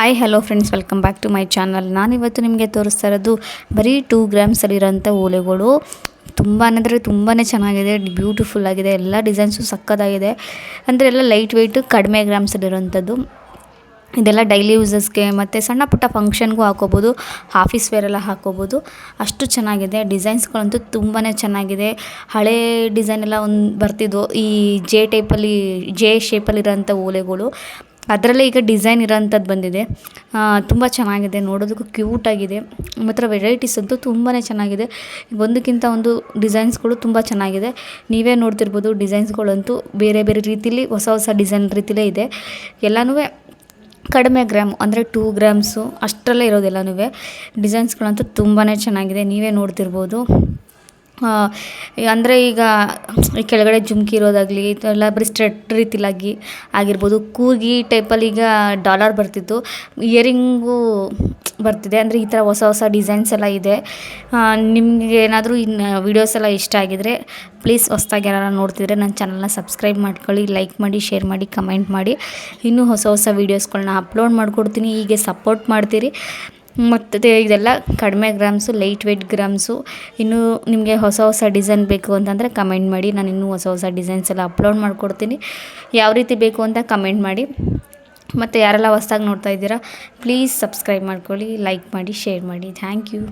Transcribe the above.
Hi hello friends welcome back to my channel ನಾನಿವತ್ತು ನಿಮಗೆ ತೋರಿಸ್ತಾ ಇರೋದು ಬರೀ ಟೂ ಗ್ರಾಮ್ಸಲ್ಲಿರೋಂಥ ಓಲೆಗಳು. ತುಂಬ ಅಂದರೆ ತುಂಬಾ ಚೆನ್ನಾಗಿದೆ ಬ್ಯೂಟಿಫುಲ್ ಆಗಿದೆ, ಎಲ್ಲ ಡಿಸೈನ್ಸು ಸಕ್ಕತ್ತಾಗಿದೆ ಅಂದರೆ ಎಲ್ಲ ಲೈಟ್ ವೆಯ್ಟು ಕಡಿಮೆ ಗ್ರಾಮ್ಸಲ್ಲಿರೋಂಥದ್ದು ಇದೆಲ್ಲ ಡೈಲಿ ಯೂಸಸ್ಗೆ ಮತ್ತು ಸಣ್ಣ ಪುಟ್ಟ ಫಂಕ್ಷನ್ಗೂ ಹಾಕೋಬೋದು ಆಫೀಸ್ ವೇರೆಲ್ಲ ಹಾಕೋಬೋದು. ಅಷ್ಟು ಚೆನ್ನಾಗಿದೆ ಡಿಸೈನ್ಸ್ಗಳಂತೂ ತುಂಬಾ ಚೆನ್ನಾಗಿದೆ. ಹಳೆ ಡಿಸೈನ್ ಎಲ್ಲ ಒಂದು ಬರ್ತಿದ್ವು, ಈ ಜೆ ಟೈಪಲ್ಲಿ ಜೆ ಶೇಪಲ್ಲಿರೋಂಥ ಓಲೆಗಳು. ಅದರಲ್ಲೇ ಈಗ ಡಿಸೈನ್ ಇರೋಂಥದ್ದು ಬಂದಿದೆ. ತುಂಬ ಚೆನ್ನಾಗಿದೆ, ನೋಡೋದಕ್ಕೂ ಕ್ಯೂಟಾಗಿದೆ ಮಾತ್ರ ವೆರೈಟೀಸ್ ಅಂತೂ ತುಂಬಾ ಚೆನ್ನಾಗಿದೆ. ಒಂದಕ್ಕಿಂತ ಒಂದು ಡಿಸೈನ್ಸ್ಗಳು ತುಂಬ ಚೆನ್ನಾಗಿದೆ. ನೀವೇ ನೋಡ್ತಿರ್ಬೋದು ಡಿಸೈನ್ಸ್ಗಳಂತೂ ಬೇರೆ ಬೇರೆ ರೀತಿಲಿ ಹೊಸ ಹೊಸ ಡಿಸೈನ್ ರೀತಿಲೇ ಇದೆ. ಎಲ್ಲನೂ ಕಡಿಮೆ ಗ್ರಾಮ್, ಅಂದರೆ ಟೂ ಗ್ರಾಮ್ಸು ಅಷ್ಟರಲ್ಲೇ ಇರೋದೆಲ್ಲನೂ ಡಿಸೈನ್ಸ್ಗಳಂತೂ ತುಂಬಾ ಚೆನ್ನಾಗಿದೆ, ನೀವೇ ನೋಡ್ತಿರ್ಬೋದು. ಅಂದರೆ ಈಗ ಈ ಕೆಳಗಡೆ ಜುಮ್ಕಿ ಇರೋದಾಗಲಿ ಇದೆಲ್ಲ ಬರೀ ಸ್ಟ್ರೆಟ್ ರೀತಿಲಾಗಿ ಆಗಿರ್ಬೋದು ಕೂರ್ಗಿ ಟೈಪಲ್ಲಿ ಈಗ ಡಾಲರ್ ಬರ್ತಿತ್ತು. ಇಯರಿಂಗು ಬರ್ತಿದೆ, ಅಂದರೆ ಈ ಥರ ಹೊಸ ಹೊಸ ಡಿಸೈನ್ಸ್ ಎಲ್ಲ ಇದೆ. ನಿಮಗೆ ಏನಾದರೂ ಇನ್ನು ವೀಡಿಯೋಸ್ ಎಲ್ಲ ಇಷ್ಟ ಆಗಿದರೆ ಪ್ಲೀಸ್ ಹೊಸ್ದಾಗಿ ಯಾರು ನೋಡ್ತಿದ್ರೆ ನನ್ನ ಚಾನಲ್ನ ಸಬ್ಸ್ಕ್ರೈಬ್ ಮಾಡ್ಕೊಳ್ಳಿ, ಲೈಕ್ ಮಾಡಿ, ಶೇರ್ ಮಾಡಿ, ಕಮೆಂಟ್ ಮಾಡಿ. ಇನ್ನೂ ಹೊಸ ಹೊಸ ವೀಡಿಯೋಸ್ಗಳನ್ನ ಅಪ್ಲೋಡ್ ಮಾಡಿಕೊಡ್ತೀನಿ, ಹೀಗೆ ಸಪೋರ್ಟ್ ಮಾಡ್ತೀರಿ. ಮತ್ತು ಇದೆಲ್ಲ ಕಡಿಮೆ ಗ್ರಾಮ್ಸು ಲೈಟ್ ವೆಯ್ಟ್ ಗ್ರಾಮ್ಸು. ಇನ್ನೂ ನಿಮಗೆ ಹೊಸ ಹೊಸ ಡಿಸೈನ್ ಬೇಕು ಅಂತಂದರೆ ಕಮೆಂಟ್ ಮಾಡಿ. ನಾನು ಇನ್ನೂ ಹೊಸ ಹೊಸ ಡಿಸೈನ್ಸ್ ಎಲ್ಲ ಅಪ್ಲೋಡ್ ಮಾಡಿಕೊಡ್ತೀನಿ. ಯಾವ ರೀತಿ ಬೇಕು ಅಂತ ಕಮೆಂಟ್ ಮಾಡಿ. ಮತ್ತು ಯಾರೆಲ್ಲ ಹೊಸ್ದಾಗಿ ನೋಡ್ತಾ ಇದ್ದೀರಾ ಪ್ಲೀಸ್ ಸಬ್ಸ್ಕ್ರೈಬ್ ಮಾಡ್ಕೊಳ್ಳಿ ಲೈಕ್ ಮಾಡಿ ಶೇರ್ ಮಾಡಿ. Thank you